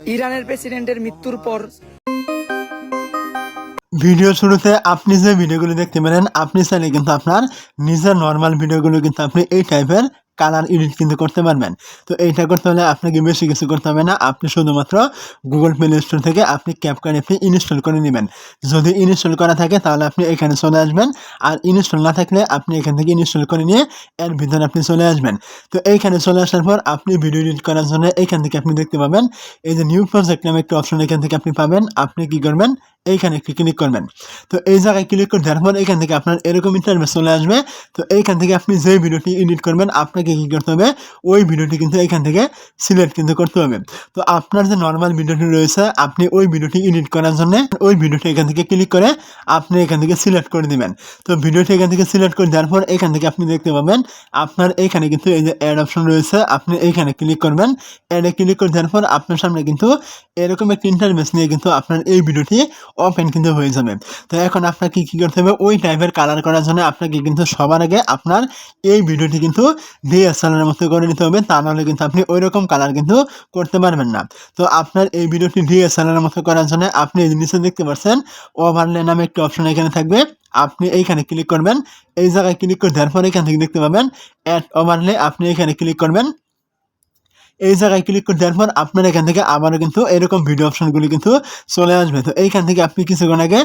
ইরানের প্রেসিডেন্টের মৃত্যুর পর ভিডিও শুরুতে আপনি যে ভিডিওগুলো দেখতে পারেন আপনি চাইলে কিন্তু আপনার নিজের নর্মাল ভিডিওগুলো কিন্তু আপনি এই টাইপের কালার এডিট কিন্তু করতে পারবেন। তো এইটা করতে হলে আপনাকে বেশি কিছু করতে হবে না। আপনি শুধুমাত্র গুগল প্লে স্টোর থেকে আপনি ক্যাপকার্ড অ্যাপটি ইনস্টল করে নেবেন। যদি ইনস্টল করা থাকে তাহলে আপনি এখানে চলে আসবেন। আর ইনস্টল না থাকলে আপনি এখান থেকে ইনস্টল করে নিয়ে এর ভিতরে আপনি চলে আসবেন। তো এইখানে চলে আসার পর আপনি ভিডিও এডিট করার জন্য এখান থেকে আপনি দেখতে পাবেন। এই যে নিউ প্রজেক্ট নামে একটা অপশন এখান থেকে আপনি পাবেন। আপনি কি করবেন? এইখানে একটি ক্লিক করবেন। তো এই জায়গায় ক্লিক করে দেওয়ার পর এখান থেকে আপনার এরকম ইন্টারভেস চলে আসবে। তো এইখান থেকে আপনি যে ভিডিওটি এডিট করবেন, আপনাকে কী করতে হবে? ওই ভিডিওটি কিন্তু এখান থেকে সিলেক্ট কিন্তু করতে হবে। তো আপনার যে নর্মাল ভিডিওটি রয়েছে, আপনি ওই ভিডিওটি এডিট করার জন্য ওই ভিডিওটি এখান থেকে ক্লিক করে আপনি এখান থেকে সিলেক্ট করে দিবেন। তো ভিডিওটি এখান থেকে সিলেক্ট করে দেওয়ার পর এখান থেকে আপনি দেখতে পাবেন, আপনার এখানে কিন্তু এই যে অ্যাড অপশন রয়েছে, আপনি এইখানে ক্লিক করবেন। অ্যাডে ক্লিক করে দেওয়ার পর আপনার সামনে কিন্তু এরকম একটি ইন্টারভেস নিয়ে কিন্তু আপনার এই ভিডিওটি ওপেন কিন্তু হয়ে যাবে। তো এখন আপনাকে কী করতে হবে? ওই টাইপের কালার করার জন্য আপনাকে কিন্তু সবার আগে আপনার এই ভিডিওটি কিন্তু ডিএসএলআর মতো করে নিতে হবে, তা নাহলে কিন্তু আপনি ওই রকম কালার কিন্তু করতে পারবেন না। তো আপনার এই ভিডিওটি ডিএসএলআর মতো করার জন্য আপনি নিচে দেখতে পাচ্ছেন ওভারলে নামে একটি অপশন এখানে থাকবে। আপনি এইখানে ক্লিক করবেন, এই জায়গায় ক্লিক করে দেওয়ার পরে এখান থেকে দেখতে পাবেন অ্যাড ওভারলে আপনি এখানে ক্লিক করবেন। এই জায়গায় ক্লিক করে দেওয়ার পর আপনার এখান থেকে আবারও কিন্তু এরকম ভিডিও অপশনগুলি কিন্তু চলে আসবে। তো এইখান থেকে আপনি কিছুক্ষণ আগে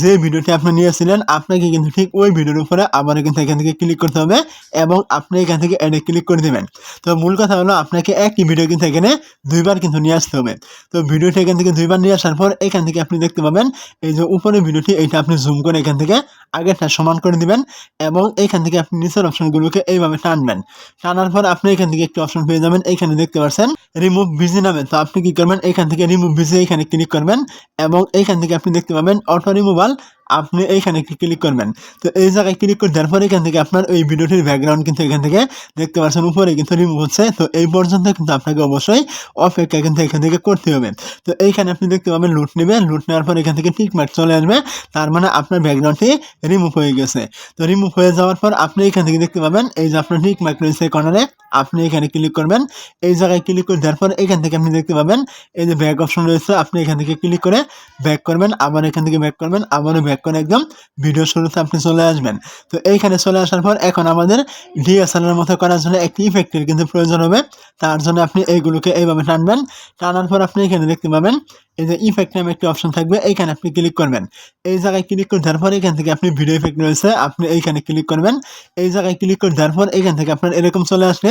যে ভিডিওটি আপনি নিয়েছিলেন, আপনাকে কিন্তু ঠিক ওই ভিডিওর উপরে আবারও কিন্তু এখান থেকে ক্লিক করতে হবে এবং আপনি এখান থেকে অ্যাডে ক্লিক করে দেবেন। তো মূল কথা হলো আপনাকে একই ভিডিও কিন্তু এখানে দুইবার কিন্তু নিয়ে আসতে হবে। তো ভিডিওটি এখান থেকে দুইবার নিয়ে আসার পর এখান থেকে আপনি দেখতে পাবেন এই যে উপরে ভিডিওটি এইটা আপনি জুম করে এখান থেকে আগেরটা সমান করে দিবেন এবং এখান থেকে আপনি নিচের অপশনগুলোকে এইভাবে টানবেন। টানার পর আপনি এখান থেকে একটি অপশন পেয়ে যাবেন। এইখানে দেখতে পাচ্ছেন রিমুভ বিজি নামে। তো আপনি কি করবেন? এখান থেকে রিমুভ বিজি এখানে ক্লিক করবেন এবং এখান থেকে আপনি দেখতে পাবেন অটো রিমুভাল আপনি এইখানে ক্লিক করবেন। তো এই জায়গায় ক্লিক করে দেওয়ার পরে এখান থেকে আপনার ওই ভিডিওটির ব্যাকগ্রাউন্ড কিন্তু এখান থেকে দেখতে পাচ্ছেন, উপরে কিন্তু রিমুভ হচ্ছে। তো এই পর্যন্ত কিন্তু আপনাকে অবশ্যই অপেক্ষা কিন্তু এখান থেকে করতে হবে। তো এইখানে আপনি দেখতে পাবেন লুট নেবেন লুট নেওয়ার পর এখান থেকে টিক মার্ক চলে আসবে। তার মানে আপনার ব্যাকগ্রাউন্ডটি রিমুভ হয়ে গেছে। তো রিমুভ হয়ে যাওয়ার পর আপনি এখান থেকে দেখতে পাবেন, এই যে আপনার টিক মার্ক রয়েছে কর্নারে আপনি এখানে ক্লিক করবেন। এই জায়গায় ক্লিক করে দেওয়ার পর এখান থেকে আপনি দেখতে পাবেন, এই যে ব্যাক অপশন রয়েছে, আপনি এখান থেকে ক্লিক করে ব্যাক করবেন, আবার এখান থেকে ব্যাক করবেন, আবারও ব্যাক করে একদম ভিডিও শুরুতে আপনি চলে আসবেন। তো এইখানে চলে আসার পর এখন আমাদের ডিএসএলআর মতো করার জন্য একটি ইফেক্টের কিন্তু প্রয়োজন হবে। তার জন্য আপনি এইগুলোকে এইভাবে টানবেন। টানার পর আপনি এখানে দেখতে পাবেন, এই যে ইফেক্ট নামে একটি অপশন থাকবে। এইখানে আপনি ক্লিক করবেন। এই জায়গায় ক্লিক করে দেওয়ার পর এখান থেকে আপনি ভিডিও ইফেক্ট রয়েছে, আপনি এইখানে ক্লিক করবেন। এই জায়গায় ক্লিক করে দেওয়ার পর এখান থেকে আপনার এরকম চলে আসলে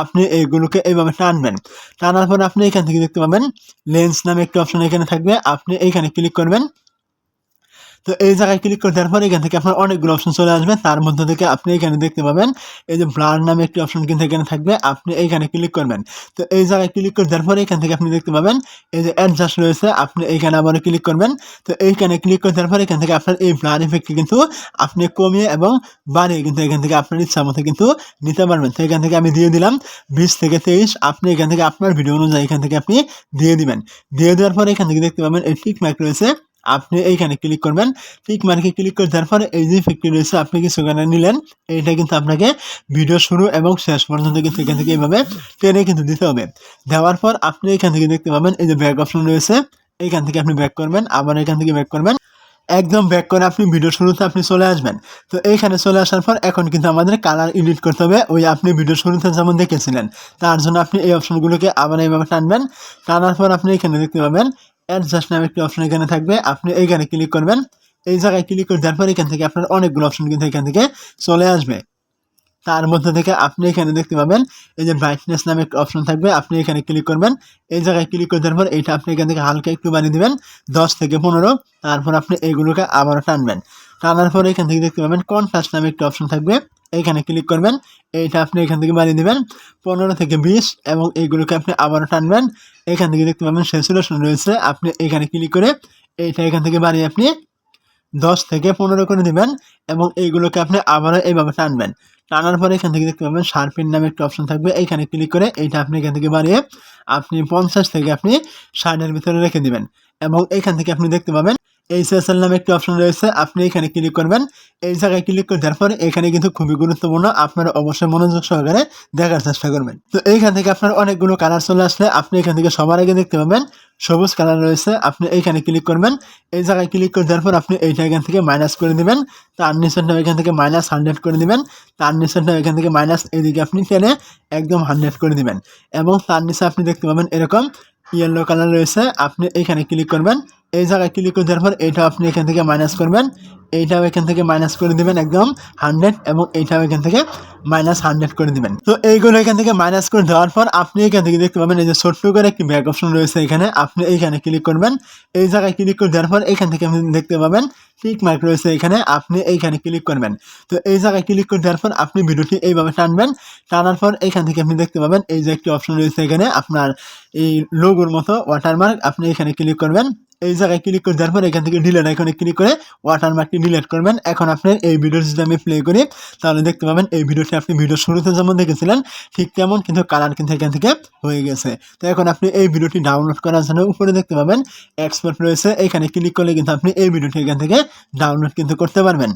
আপনি এইগুলোকে এইভাবে টানবেন। টানার পর আপনি এখান থেকে দেখতে পাবেন লেন্স নামে একটি অপশন এখানে থাকবে। আপনি এইখানে ক্লিক করবেন। তো এই জায়গায় ক্লিক করে দেওয়ার এখান থেকে আপনার অনেকগুলো অপশন চলে আসবে। তার মধ্যে থেকে আপনি এখানে দেখতে পাবেন, এই যে ব্লার নামে একটি অপশন কিন্তু এখানে থাকবে, আপনি এইখানে ক্লিক করবেন। তো এই জায়গায় ক্লিক করে দেওয়ার পর এখান থেকে আপনি দেখতে পাবেন, এই যে অ্যাডজাস্ট রয়েছে, আপনি এইখানে আবার ক্লিক করবেন। তো এইখানে ক্লিক করে দেওয়ার পর এখান থেকে আপনার এই ব্লার ইফেক্টটি কিন্তু আপনি কমিয়ে এবং বাড়িয়ে কিন্তু এখান থেকে আপনার ইচ্ছা মতো কিন্তু নিতে পারবেন। তো এখান থেকে আমি দিয়ে দিলাম, বিশ থেকে তেইশ, আপনি এখান থেকে আপনার ভিডিও অনুযায়ী এখান থেকে আপনি দিয়ে দিবেন। দিয়ে দেওয়ার পরে এখান থেকে দেখতে পাবেন, এই টিক মার্ক রয়েছে। আপনি এইখানে ক্লিক করবেন। টিক মার্কে ক্লিক করে দেওয়ার পরে এই যে ইফেক্টটি রয়েছে, আপনি কিছু গানে নিলেন। এইটা কিন্তু আপনাকে ভিডিও শুরু এবং শেষ পর্যন্ত কিন্তু এখান থেকে এইভাবে টেনে কিন্তু দিতে হবে। দেওয়ার পর আপনি এখান থেকে দেখতে পাবেন, এই যে ব্যাক অপশন রয়েছে, এইখান থেকে আপনি ব্যাক করবেন, আবার এখান থেকে ব্যাক করবেন। একদম ব্যাক করে আপনি ভিডিও শুরুতে আপনি চলে আসবেন। তো এইখানে চলে আসার পর এখন কিন্তু আমাদের কালার এডিট করতে হবে, ওই আপনি ভিডিও শুরুতে যেমন দেখেছিলেন। তার জন্য আপনি এই অপশনগুলোকে আবার এইভাবে টানবেন। টানার পর আপনি এখানে দেখতে পাবেন অ্যাডজাস্ট নামে একটি অপশন এখানে থাকবে। আপনি এইখানে ক্লিক করবেন। এই জায়গায় ক্লিক করে দেওয়ার পর এখান থেকে আপনার অনেকগুলো অপশন কিন্তু এখান থেকে চলে আসবে। তার মধ্যে থেকে আপনি এখানে দেখতে পাবেন, এই যে ব্রাইটনেস নামে একটা অপশন থাকবে, আপনি এখানে ক্লিক করবেন। এই জায়গায় ক্লিক করে দেওয়ার পর এইটা আপনি এখান থেকে হালকা একটু বানিয়ে দেবেন, দশ থেকে পনেরো, তারপর আপনি এইগুলোকে আবারও টানবেন। টানার পরে এখান থেকে দেখতে পাবেন কনফাস্ট নামে একটা অপশন থাকবে। এইখানে ক্লিক করবেন, এইটা আপনি এখান থেকে বানিয়ে দেবেন। পনেরো থেকে বিশ এবং এইগুলোকে আপনি আবারও টানবেন। এখান থেকে দেখতে পাবেন সেচুরেশন রয়েছে। আপনি এখানে ক্লিক করে এইটা এখান থেকে বানিয়ে আপনি দশ থেকে পনেরো করে দিবেন এবং এইগুলোকে আপনি আবারও এইভাবে টানবেন। টানার পরে এখান থেকে দেখতে পাবেন শার্পিন নামে একটা অপশন থাকবে। এইখানে ক্লিক করে এইটা আপনি এখান থেকে বাড়িয়ে আপনি পঞ্চাশ থেকে আপনি ষাটের ভিতরে রেখে দিবেন। এবং এইখান থেকে আপনি দেখতে পাবেন এইচএসএল নামে একটি অপশন রয়েছে, আপনি এখানে ক্লিক করবেন। এই জায়গায় ক্লিক করে দেওয়ার পর এখানে কিন্তু খুবই গুরুত্বপূর্ণ আপনারা অবশ্যই মনোযোগ সহকারে দেখার চেষ্টা করবেন। তো এইখান থেকে আপনার অনেকগুলো কালার চলে আসলে আপনি এখান থেকে সবার আগে দেখতে পাবেন, সবুজ কালার রয়েছে, আপনি এইখানে ক্লিক করবেন। এই জায়গায় ক্লিক করে দেওয়ার পর আপনি এইটা এখান থেকে মাইনাস করে দিবেন, তার নিচেরটা এখান থেকে মাইনাস হান্ড্রেড করে দিবেন, তার নিচেরটা এখান থেকে মাইনাস এদিকে আপনি টেনে একদম হান্ড্রেড করে দিবেন। এবং তার নিচে আপনি দেখতে পাবেন এরকম ইয়েলো কালার রয়েছে, আপনি এইখানে ক্লিক করবেন এই জায়গায় ক্লিক করে দেওয়ার পর এইটা আপনি এখান থেকে মাইনাস করবেন। এইটাও এখান থেকে মাইনাস করে দিবেন একদম হান্ড্রেড এবং এইটাও এখান থেকে মাইনাস হান্ড্রেড করে দিবেন। তো এইগুলো এখান থেকে মাইনাস করে দেওয়ার পর আপনি এখান থেকে দেখতে পাবেন এই যে ছোট্ট করে একটি ব্যাক অপশন রয়েছে এখানে। আপনি এইখানে ক্লিক করবেন। এই জায়গায় ক্লিক করে দেওয়ার পর এখান থেকে আপনি দেখতে পাবেন টিক মার্ক রয়েছে এখানে। আপনি এইখানে ক্লিক করবেন। তো এই জায়গায় ক্লিক করে দেওয়ার পর আপনি ভিডিওটি এইভাবে টানবেন। টানার পর এখান থেকে আপনি দেখতে পাবেন এই যে একটি অপশন রয়েছে এখানে। আপনার এই লোগোর মতো ওয়াটারমার্ক আপনি এখানে ক্লিক করবেন। এই জায়গায় ক্লিক করে দেওয়ার পর এখান থেকে ডিলেট আইকনে ক্লিক করে ওয়াটারমার্কটি ডিলেট করবেন। এখন আপনি এই ভিডিওটি যদি আমি প্লে করি, তাহলে দেখতে পাবেন এই ভিডিওটি আপনি ভিডিও শুরুতে যেমন দেখেছিলেন, ঠিক তেমন কিন্তু কালার কিন্তু এখান থেকে হয়ে গেছে। তো এখন আপনি এই ভিডিওটি ডাউনলোড করার জন্য উপরে দেখতে পাবেন এক্সপোর্ট রয়েছে। এখানে ক্লিক করলে কিন্তু আপনি এই ভিডিওটি এখান থেকে ডাউনলোড কিন্তু করতে পারবেন।